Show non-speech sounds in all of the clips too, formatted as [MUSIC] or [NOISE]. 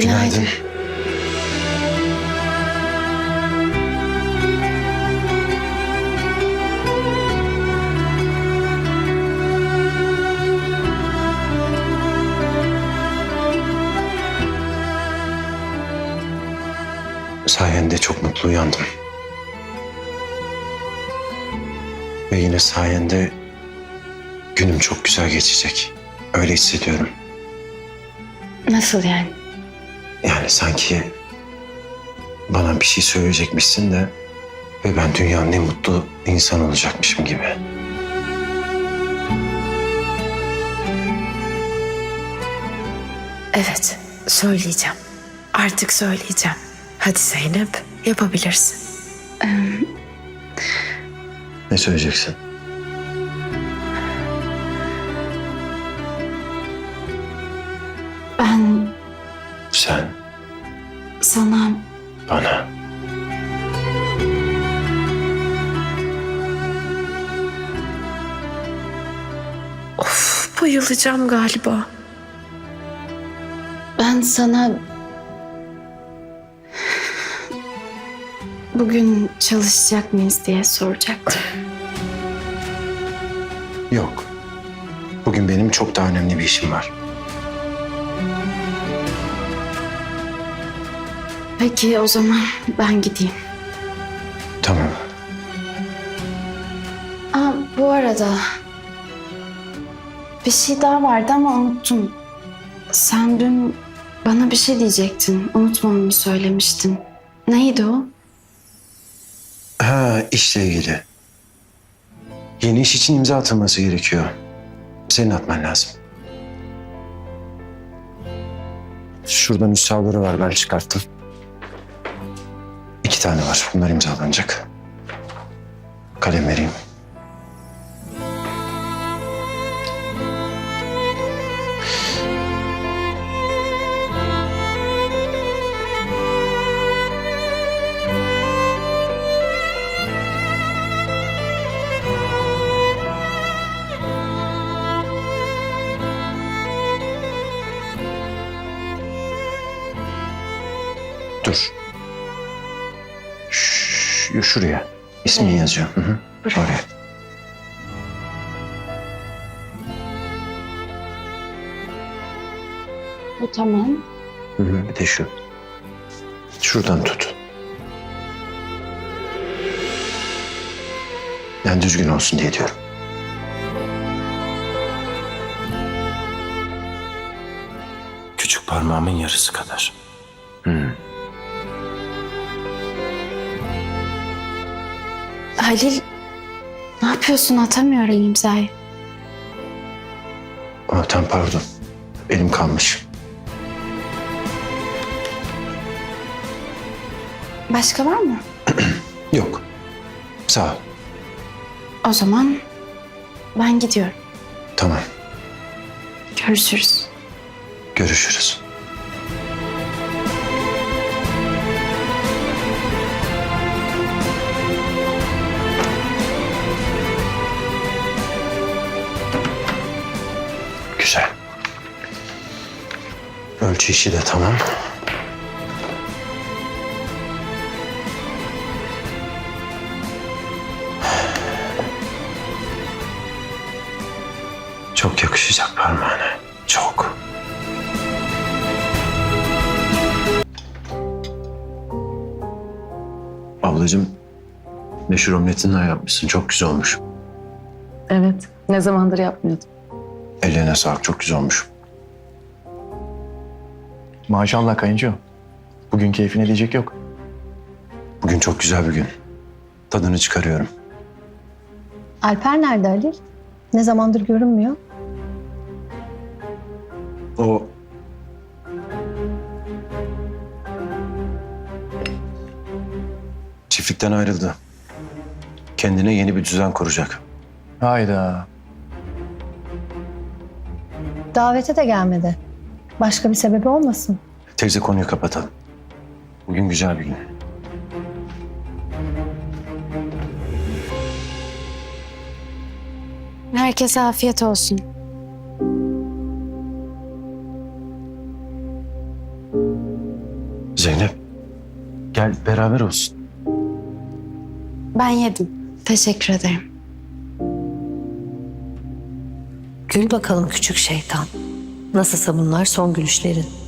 Günaydın. Sayende çok mutlu uyandım. Ve yine sayende günüm çok güzel geçecek. Öyle hissediyorum. Nasıl yani? Yani sanki bana bir şey söyleyecekmişsin de ve ben dünyanın en mutlu insan olacakmışım gibi. Evet, söyleyeceğim. Artık söyleyeceğim. Hadi Zeynep, yapabilirsin. Ne söyleyeceksin? Ben Sen sana bana Of, bayılacağım galiba. Ben sana bugün çalışacak mıyız diye soracaktım. yok. Bugün benim çok daha önemli bir işim var. Peki o zaman ben gideyim. Tamam. Aa, bu arada bir şey daha vardı ama unuttum. Sen dün bana bir şey diyecektin. Unutmamamı söylemiştin. Neydi o? Ha işle ilgili. Yeni iş için imza atılması gerekiyor. Senin atman lazım. Şuradan üst var ben çıkarttım. Tane var. Bunlar imzalanacak. Kalem vereyim. Dur. Ş- şuraya. İsmin Evet. yazıyor. Hı hı. Buraya. Oraya. Bu tamam. Hı hı. Bir de şu. Şuradan tut. Yani düzgün olsun diye diyorum. Küçük parmağımın yarısı kadar. Hı. Halil ne yapıyorsun? Atamıyorum imzayı. Tamam pardon. Elim kalmış. Başka var mı? [CLEARS THROAT] Yok. Sağ ol. O zaman ben gidiyorum. Tamam. Görüşürüz. Görüşürüz. Ölçü işi de tamam. Çok yakışacak parmağına. Çok. Ablacığım meşhur omletinden yapmışsın. Çok güzel olmuş. Evet. Ne zamandır yapmıyordum. Ellerine sağlık. Çok güzel olmuş. Maşallah kayınço. Bugün keyfine diyecek yok. Bugün çok güzel bir gün. Tadını çıkarıyorum. Alper nerede Halil? Ne zamandır görünmüyor? O çiftlikten ayrıldı. Kendine yeni bir düzen kuracak. Hayda. Davete de gelmedi. Başka bir sebebi olmasın? Teyze konuyu kapatalım. Bugün güzel bir gün. Herkese afiyet olsun. Zeynep gel beraber olsun. Ben yedim. Teşekkür ederim. Gül bakalım küçük şeytan. Nasılsa bunlar son gülüşlerin.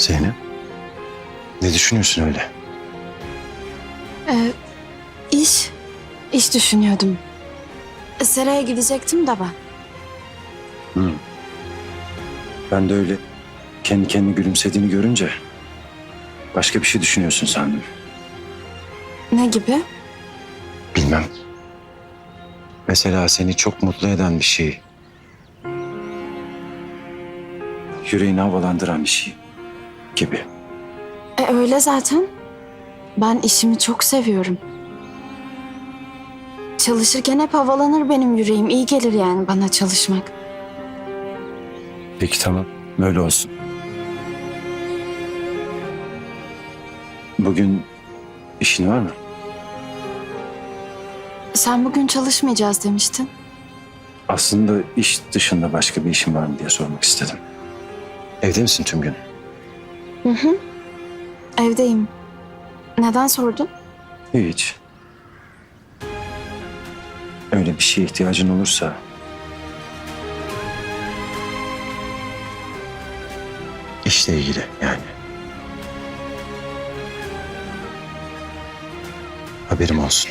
Zeynep ne düşünüyorsun öyle? Ee, iş, iş düşünüyordum. Seraya gidecektim de ben. Ben de öyle kendi kendine gülümsediğini görünce başka bir şey düşünüyorsun sandım. Ne gibi? Bilmem. Mesela seni çok mutlu eden bir şey. Yüreğini havalandıran bir şey gibi. E öyle zaten. Ben işimi çok seviyorum. Çalışırken hep havalanır benim yüreğim. İyi gelir yani bana çalışmak. Peki tamam. Böyle olsun. Bugün işin var mı? Sen bugün çalışmayacağız demiştin. Aslında iş dışında başka bir işin var mı diye sormak istedim. Evde misin tüm gün? Hı hı. Evdeyim. Neden sordun? Hiç. Öyle bir şeye ihtiyacın olursa... İşle ilgili yani. Haberim olsun.